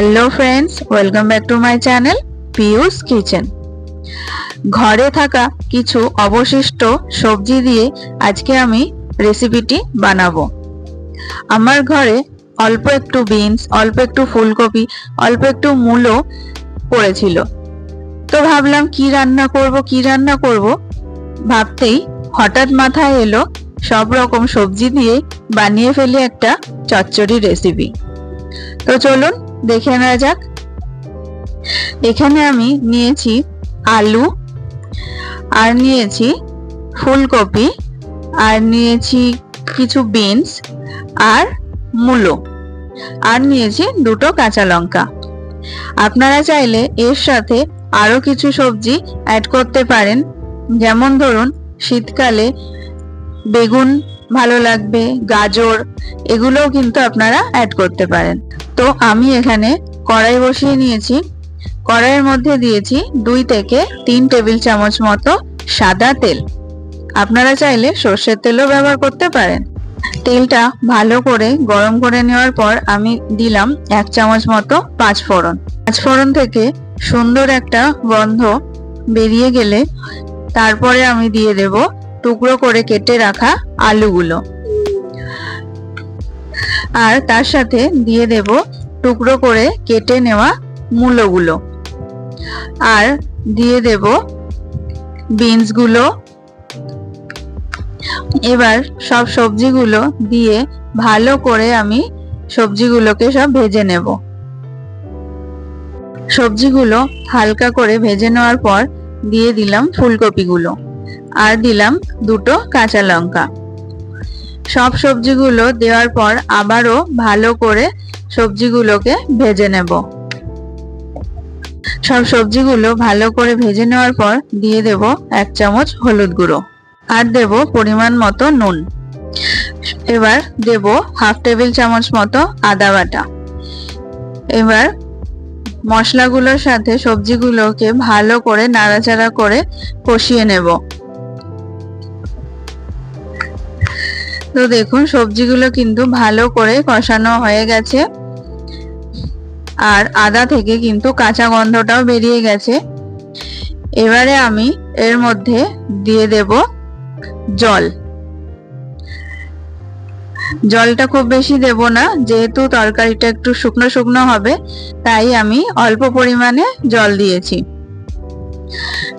Hello friends welcome back to my channel Piu's kitchen ঘরে থাকা কিছু অবশিষ্ট সবজি দিয়ে আজকে আমি রেসিপিটি বানাবো। আমার ঘরে অল্প একটু বিনস অল্প একটু ফুলকপি, অল্প একটু মূলো পড়েছিল। তো ভাবলাম কি রান্না করব, কি রান্না করব? ভাবতেই হঠাৎ মাথায় এলো সব রকম সবজি দিয়ে বানিয়ে ফেলি একটা চচ্চড়ি রেসিপি তো চলুন দেখে নেওয়া যাক। এখানে আমি নিয়েছি আলু, আর নিয়েছি ফুলকপি, আর নিয়েছি কিছু বিনস, আর মূলো, আর নিয়েছি দুটো কাঁচা লঙ্কা। আপনারা চাইলে এর সাথে আরও কিছু সবজি অ্যাড করতে পারেন। যেমন ধরুন, শীতকালে বেগুন ভালো লাগবে, গাজর, এগুলোও কিন্তু আপনারা অ্যাড করতে পারেন। তো আমি এখানে কড়াই বসিয়ে নিয়েছি। কড়াইয়ের মধ্যে দিয়েছি দুই থেকে তিন টেবিল চামচ মতো সাদা তেল। আপনারা চাইলে সর্ষের তেলও ব্যবহার করতে পারেন। তেলটা ভালো করে গরম করে নেওয়ার পর আমি দিলাম এক চামচ মতো পাঁচ ফোড়ন পাঁচ ফোড়ন থেকে সুন্দর একটা গন্ধ বেরিয়ে গেলে তারপরে আমি দিয়ে দেব টুকরো করে কেটে রাখা আলুগুলো। আর তার সাথে দিয়ে দেব টুকরো করে কেটে নেওয়া মূলোগুলো। আর দিয়ে দেব বিনসগুলো। এবার সব সবজিগুলো দিয়ে ভালো করে আমি সবজিগুলোকে সব ভেজে নেব। সবজিগুলো হালকা করে ভেজে নেওয়ার পর দিয়ে দিলাম ফুলকপিগুলো। আর দিলাম দুটো কাঁচা লঙ্কা। সব সবজিগুলো দেওয়ার পর আবারও ভালো করে সবজিগুলোকে ভেজে নেব। সব সবজিগুলো ভালো করে ভেজে নেওয়ার পর দিয়ে দেব এক চামচ হলুদ গুঁড়ো আর দেব পরিমাণ মতো নুন। এবার দেব হাফ টেবিল চামচ মতো আদা বাটা। এবার মশলাগুলোর সাথে সবজিগুলোকে ভালো করে নাড়াচাড়া করে কষিয়ে নেব। তো দেখুন, সবজিগুলো কিন্তু ভালো করে কষানো হয়ে গেছে। আর আদা থেকে কিন্তু কাঁচা গন্ধটাও বেরিয়ে গেছে। এবারে আমি এর মধ্যে দিয়ে দেব জল। জলটা খুব বেশি দেব না, যেহেতু তরকারিটা একটু শুকনো শুকনো হবে, তাই আমি অল্প পরিমাণে জল দিয়েছি।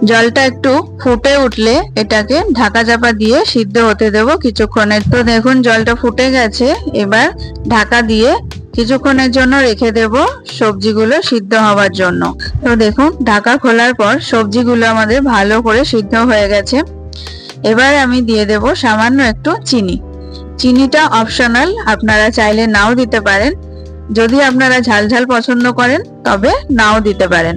জলটা একটু ফুটে উঠলে এটাকে ঢাকা চাপা দিয়ে সিদ্ধ হতে দেব কিছুক্ষণের। তো দেখুন, জলটা ফুটে গেছে। এবার ঢাকা দিয়ে কিছুক্ষণের জন্য রেখে দেব সবজিগুলো সিদ্ধ হওয়ার জন্য। তো দেখুন, ঢাকা খোলার পর সবজিগুলো আমাদের ভালো করে সিদ্ধ হয়ে গেছে। এবার আমি দিয়ে দেব সামান্য একটু চিনি। চিনিটা অপশনাল, আপনারা চাইলে নাও দিতে পারেন। যদি আপনারা ঝাল ঝাল পছন্দ করেন, তবে নাও দিতে পারেন।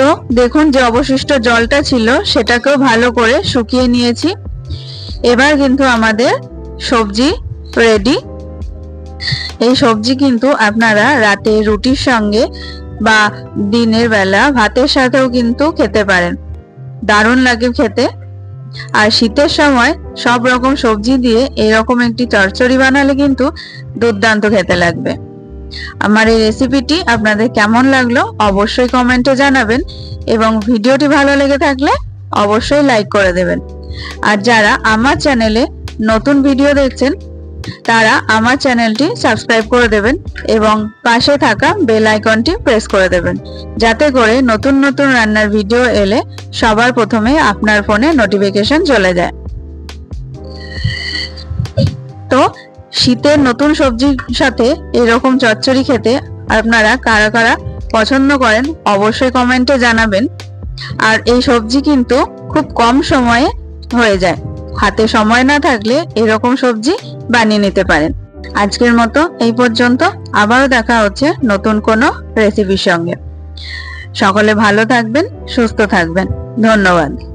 তো দেখুন যে অবশিষ্ট জলটা ছিল, সেটাকেও ভালো করে শুকিয়ে নিয়েছি। এবার কিন্তু আমাদের সবজি রেডি এই সবজি কিন্তু আপনারা রাতে রুটির সঙ্গে বা দিনের বেলা ভাতের সাথেও কিন্তু খেতে পারেন। দারুণ লাগে খেতে। আর শীতের সময় সব রকম সবজি দিয়ে এরকম একটি চচ্চড়ি বানালে কিন্তু দুর্দান্ত খেতে লাগবে। আমার এই রেসিপিটি আপনাদের কেমন লাগল অবশ্যই কমেন্টে জানাবেন এবং ভিডিওটি ভালো লেগে থাকলে অবশ্যই লাইক করে দেবেন। আর যারা আমার চ্যানেলে নতুন ভিডিও দেখছেন, তারা আমার চ্যানেলটি সাবস্ক্রাইব করে দেবেন এবং পাশে থাকা বেল আইকনটি প্রেস করে দেবেন। যাতে করে নতুন নতুন রান্নার ভিডিও এলে সবার প্রথমে আপনার ফোনে নোটিফিকেশন চলে যায়। তো শীতের নতুন সবজির সাথে এরকম চচ্চড়ি খেতে আপনারা কারা কারা পছন্দ করেন অবশ্যই কমেন্টে জানাবেন। আর এই সবজি কিন্তু খুব কম সময়ে হয়ে যায়। হাতে সময় না থাকলে এরকম সবজি বানিয়ে নিতে পারেন। আজকের মতো এই পর্যন্ত। আবারও দেখা হচ্ছে নতুন কোনো রেসিপির সঙ্গে। সকলে ভালো থাকবেন, সুস্থ থাকবেন। ধন্যবাদ।